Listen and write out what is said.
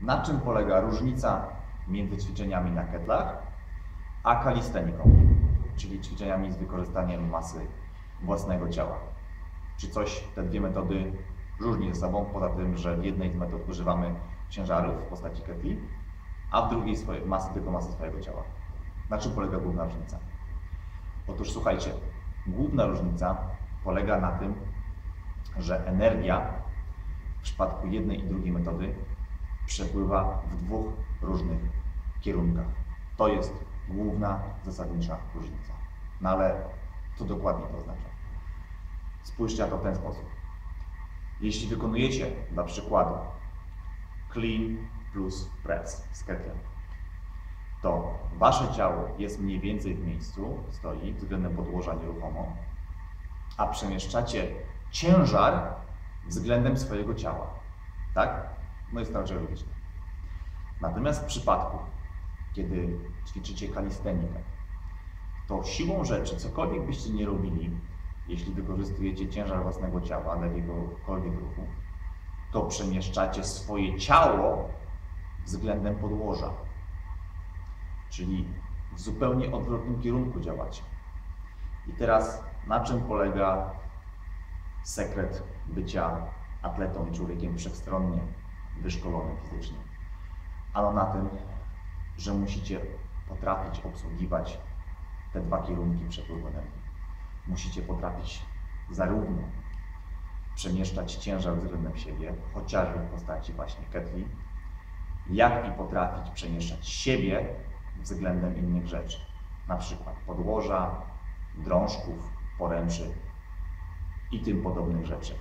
Na czym polega różnica między ćwiczeniami na ketlach a kalisteniką, czyli ćwiczeniami z wykorzystaniem masy własnego ciała? Czy coś te dwie metody różni ze sobą, poza tym, że w jednej z metod używamy ciężarów w postaci ketli, a w drugiej swoje, masy, tylko masy swojego ciała? Na czym polega główna różnica? Otóż słuchajcie, główna różnica polega na tym, że energia w przypadku jednej i drugiej metody przepływa w dwóch różnych kierunkach. To jest główna, zasadnicza różnica. No ale co dokładnie to oznacza? Spójrzcie na to w ten sposób. Jeśli wykonujecie dla przykładu clean plus press z ketlem, to wasze ciało jest mniej więcej w miejscu, stoi względem podłoża nieruchomo, a przemieszczacie ciężar względem swojego ciała. Tak? No jest to raczej logiczne. Natomiast w przypadku, kiedy ćwiczycie kalistenikę, to siłą rzeczy, cokolwiek byście nie robili, jeśli wykorzystujecie ciężar własnego ciała dla jakiegokolwiek ruchu, to przemieszczacie swoje ciało względem podłoża. Czyli w zupełnie odwrotnym kierunku działacie. I teraz na czym polega sekret bycia atletą i człowiekiem wszechstronnie wyszkolonym fizycznie? Ano na tym, że musicie potrafić obsługiwać te dwa kierunki przepływu energii. Musicie potrafić zarówno przemieszczać ciężar względem siebie, chociażby w postaci właśnie ketli, jak i potrafić przemieszczać siebie względem innych rzeczy, na przykład podłoża, drążków, poręczy i tym podobnych rzeczy.